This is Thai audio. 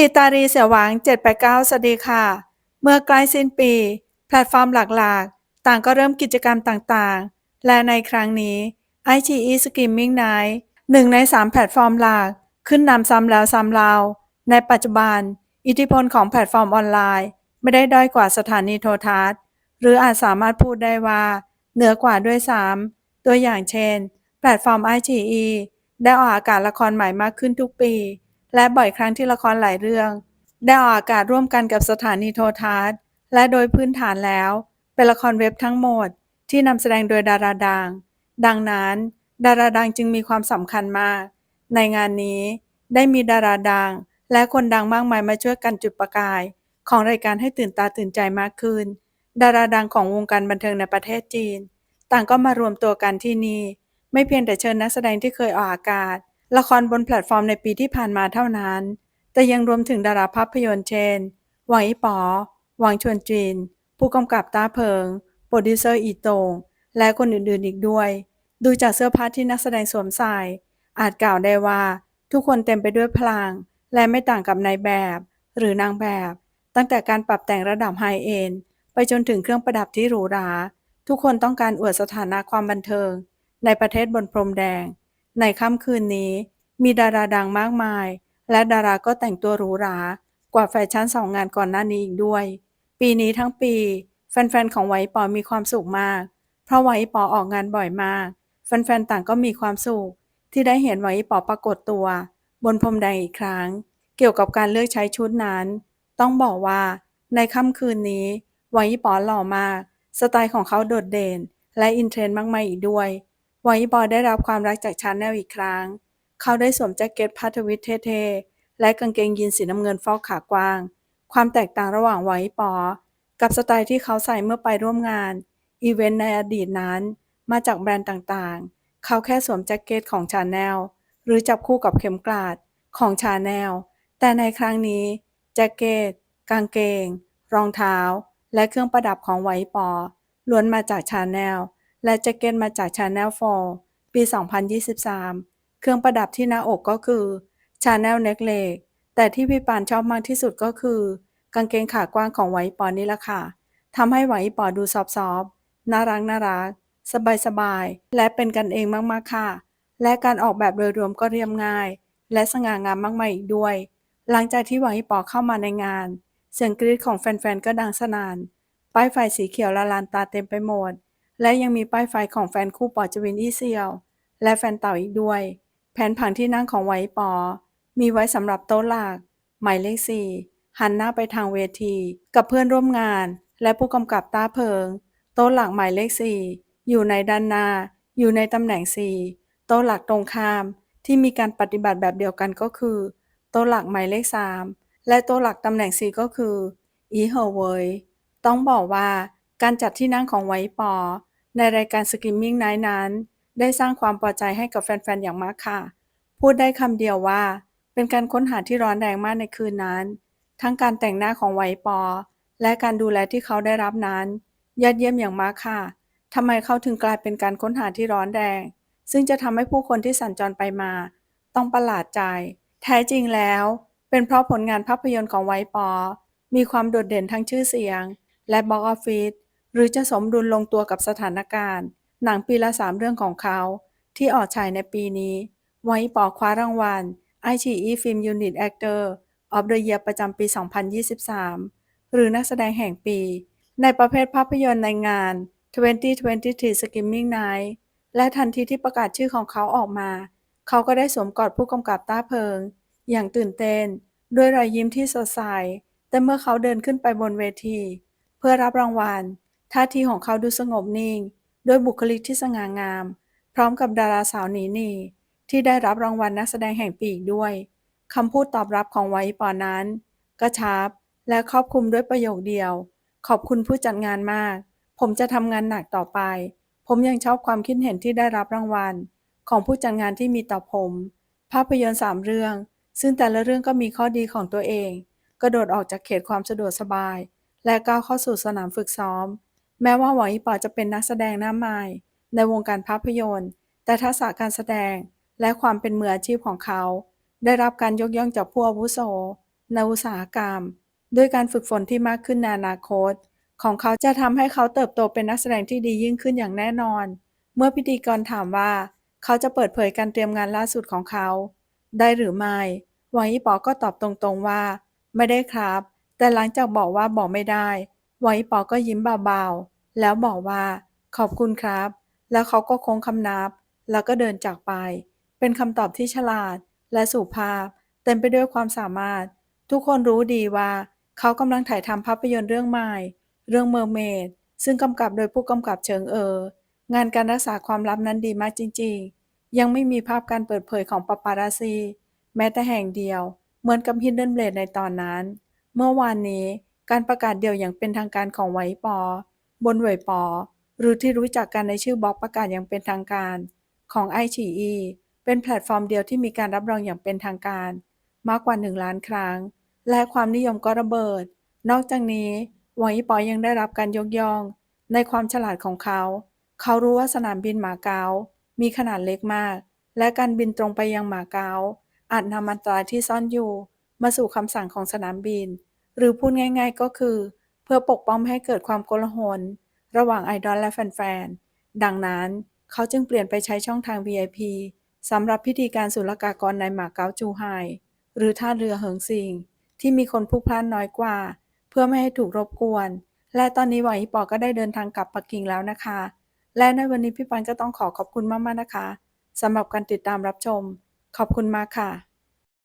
ติตารีเสียหวัง 789 สวัสดีค่ะ เมื่อใกล้สิ้นปี แพลตฟอร์มหลักๆ ต่างก็เริ่มกิจกรรมต่างๆ และในครั้งนี้ iQIYI Streaming Night หนึ่งใน3แพลตฟอร์มหลัก ขึ้นนำซ้ำแล้วซ้ำเล่าในปัจจุบัน อิทธิพลของแพลตฟอร์มออนไลน์ ไม่ได้ด้อยกว่าสถานีโทรทัศน์ หรืออาจสามารถพูดได้ว่า เหนือกว่าด้วยซ้ำตัวอย่างเช่น แพลตฟอร์ม iQIYI ได้ออกอากาศละครใหม่มากขึ้นทุกปี และบ่อยครั้งที่ละครหลายเรื่องได้ออกอากาศร่วมกันกับสถานีโทรทัศน์ และโดยพื้นฐานแล้ว เป็นละครเว็บทั้งหมด ที่นำแสดงโดยดาราดัง ดังนั้น ดาราดังจึงมีความสำคัญมาก ในงานนี้ได้มีดาราดัง และคนดังมากมายมาช่วยกันจุดประกาย ของรายการให้ตื่นตาตื่นใจมากขึ้น ดาราดังของวงการบันเทิงในประเทศจีน ต่างก็มารวมตัวกันที่นี่ ไม่เพียงแต่เชิญนักแสดงที่เคยออกอากาศ ละครบนแพลตฟอร์มในปีที่ผ่านมาเท่านั้น แต่ยังรวมถึงดาราภาพยนตร์เช่น หวังอีป๋อ หวังชวนจีน ผู้กำกับต้าเพิง โปรดิวเซอร์อีโตง และคนอื่นๆอีกด้วย ดูจากเสื้อผ้าที่นักแสดงสวมใส่ อาจกล่าวได้ว่า ทุกคนเต็มไปด้วยพลัง และไม่ต่างกับนายแบบ หรือนางแบบ ตั้งแต่การปรับแต่งระดับไฮเอนด์ไปจนถึงเครื่องประดับที่หรูหรา ทุกคนต้องการอวดสถานะความบันเทิง ในประเทศบนพรมแดง ในค่ำคืนนี้ มีดาราดังมากมาย และดาราก็แต่งตัวหรูหรากว่าแฟชั่นสองงานก่อนหน้านี้อีกด้วย ปีนี้ทั้งปี แฟนๆของไวปอมีความสุขมาก เพราะไวปอออกงานบ่อยมาก แฟนๆต่างก็มีความสุขที่ได้เห็นไวปอปรากฏตัว บนพรมแดงอีกครั้ง เกี่ยวกับการเลือกใช้ชุดนั้น ต้องบอกว่า ในค่ำคืนนี้ไวปอหล่อมาก สไตล์ของเขาโดดเด่น และอินเทรนด์มากมายอีกด้วย ไวปอได้รับความรักจากชาแนลอีกครั้ง เขาได้สวมแจ็คเก็ตพัทวิตเท่ๆ และกางเกงยีนสีน้ำเงินฟอกขากว้าง ความแตกต่างระหว่างไวปอ กับสไตล์ที่เขาใส่เมื่อไปร่วมงาน อีเวนต์ในอดีตนั้น มาจากแบรนด์ต่างๆ เขาแค่สวมแจ็คเก็ตของชาแนลหรือจับคู่กับเข็มกลาดของชาแนลแต่ในครั้งนี้ แจ็คเก็ต กางเกง รองเท้า และเครื่องประดับของไวปอล้วนมาจากชาแนล และแจ็คเก็ตมาจากชาแนลโฟปี 2023 เครื่องประดับที่หน้าอกก็คือชาแนลเน็กเลกแต่ที่พี่ปานชอบมากที่สุดก็คือ กางเกงขากว้างของไวปอนี่แหละค่ะทำให้ไวปอดูซอฟๆน่ารักน่ารักสบายๆและเป็นกันเองมากๆค่ะ และการออกแบบโดยรวมก็เรียบง่าย และสง่างามมากมายอีกด้วย หลังจากที่ไวปอเข้ามาในงาน เสียงกรี๊ดของแฟนๆก็ดังสนาน ป้ายไฟสีเขียวละลานตาเต็มไปหมด และยังมีป้ายไฟของแฟนคู่ปอจวินอี้เซียว และแฟนเต่าอีกด้วย แผนผังที่นั่งของไวปอ มีไว้สำหรับโต๊ะหลัก หมายเลขสี่หันหน้าไปทางเวที กับเพื่อนร่วมงาน และผู้กำกับต้าเพิง โต๊ะหลักหมายเลขสี่อยู่ในด้านหน้า อยู่ในตำแหน่งสี่โต๊ะหลักตรงข้าม ที่มีการปฏิบัติแบบเดียวกันก็คือ โต๊ะหลักหมายเลขสามและโต๊ะหลักตำแหน่งสี่ก็คืออีเหอเวยต้องบอกว่าการจัดที่นั่งของไวปอ ในรายการสกิมมิ่งไนท์นั้น ได้สร้างความพอใจให้กับแฟน ๆ อย่างมากค่ะ พูดได้คำเดียวว่า เป็นการค้นหาที่ร้อนแรงมากในคืนนั้น ทั้งการแต่งหน้าของไวปอ และการดูแลที่เขาได้รับนั้นยอดเยี่ยมอย่างมากค่ะทำไมเขาถึงกลายเป็นการค้นหาที่ร้อนแรง ซึ่งจะทำให้ผู้คนที่สัญจรไปมา ต้องประหลาดใจ แท้จริงแล้ว เป็นเพราะผลงานภาพยนตร์ของไวปอ มีความโดดเด่นทั้งชื่อเสียง และบ็อกออฟฟิศ หรือจะสมดุลลงตัวกับสถานการณ์ หนังปีละสามเรื่องของเขา ที่ออกฉายในปีนี้ ไวปอคว้ารางวัล iQIYI Film Unit Actor of the Year ประจำปี 2023 หรือนักแสดงแห่งปี ในประเภทภาพยนตร์ในงาน 2023 Screaming Night และทันทีที่ประกาศชื่อของเขาออกมา เขาก็ได้สวมกอดผู้กำกับต้าเพิง อย่างตื่นเต้น ด้วยรอยยิ้มที่สดใสแต่เมื่อเขาเดินขึ้นไปบนเวที เพื่อรับรางวัล ท่าทีของเขาดูสงบนิ่ง ด้วยบุคลิกที่สง่างาม พร้อมกับดาราสาวหนีหนีที่ได้รับรางวัลนักแสดงแห่งปีอีกด้วยคำพูดตอบรับของไวปอนั้น กระชับและครอบคลุมด้วยประโยคเดียว ขอบคุณผู้จัดงานมาก ผมจะทำงานหนักต่อไป ผมยังชอบความคิดเห็นที่ได้รับรางวัล ของผู้จัดงานที่มีต่อผม ภาพยนตร์สามเรื่อง ซึ่งแต่ละเรื่องก็มีข้อดีของตัวเอง กระโดดออกจากเขตความสะดวกสบาย และก้าวเข้าสู่สนามฝึกซ้อม แม้ว่าหวังอีป๋อจะเป็นนักแสดงหน้าใหม่ในวงการภาพยนตร์ แต่ทักษะการแสดงและความเป็นมืออาชีพของเขา ได้รับการยกย่องจากผู้อาวุโสในอุตสาหกรรม ด้วยการฝึกฝนที่มากขึ้นในอนาคต ของเขาจะทำให้เขาเติบโตเป็นนักแสดงที่ดียิ่งขึ้นอย่างแน่นอน เมื่อพิธีกรถามว่า เขาจะเปิดเผยการเตรียมงานล่าสุดของเขา ได้หรือไม่หวังอีป๋อก็ตอบตรงๆว่า ไม่ได้ครับ แต่หลังจากบอกว่าบอกไม่ได้ หวังอีป๋อก็ยิ้มเบาๆ แล้วบอกว่า ขอบคุณครับ แล้วเขาก็โค้งคำนับ แล้วก็เดินจากไป เป็นคำตอบที่ฉลาด และสุภาพ เต็มไปด้วยความสามารถ ทุกคนรู้ดีว่า เขากำลังถ่ายทำภาพยนตร์เรื่องใหม่ เรื่องเมอร์เมดซึ่งกำกับโดยผู้กำกับเฉิงเอ๋องานการรักษาความลับนั้นดีมากจริงๆ ยังไม่มีภาพการเปิดเผยของปาปาราซี แม้แต่แห่งเดียว เหมือนกับ Hidden Blade ในตอนนั้น เมื่อวานนี้ การประกาศเดี่ยวอย่างเป็นทางการของไวปอ บนเหวปอ หรือที่รู้จักกันในชื่อบล็อกประกาศอย่างเป็นทางการ ของไอฉีอีเป็นแพลตฟอร์มเดียวที่มีการรับรองอย่างเป็นทางการ มากกว่า 1 ล้านครั้ง และความนิยมก็ระเบิด นอกจากนี้หวังอีป๋อยังได้รับการยกย่อง ในความฉลาดของเขา เขารู้ว่าสนามบินหมาเก๊ามีขนาดเล็กมาก และการบินตรงไปยังหมาเก๊าอาจนำอันตรายที่ซ่อนอยู่ มาสู่คำสั่งของสนามบิน หรือพูดง่ายๆก็คือ เพื่อปกป้องให้เกิดความโกลาหลระหว่างไอดอลและแฟนๆ ดังนั้นเขาจึงเปลี่ยนไปใช้ช่องทาง VIP สำหรับพิธีการศุลกากรในหมาเก๊าจูไฮหรือท่าเรือเหิงซิง ที่มีคนพลุกพล่านน้อยกว่า เพื่อไม่ให้ถูกรบกวน และตอนนี้หวังอีปอก็ได้เดินทางกลับปักกิ่งแล้วนะคะ และในวันนี้พี่ปันก็ต้องขอขอบคุณมากๆนะคะสำหรับการติดตามรับชม ขอบคุณมากค่ะ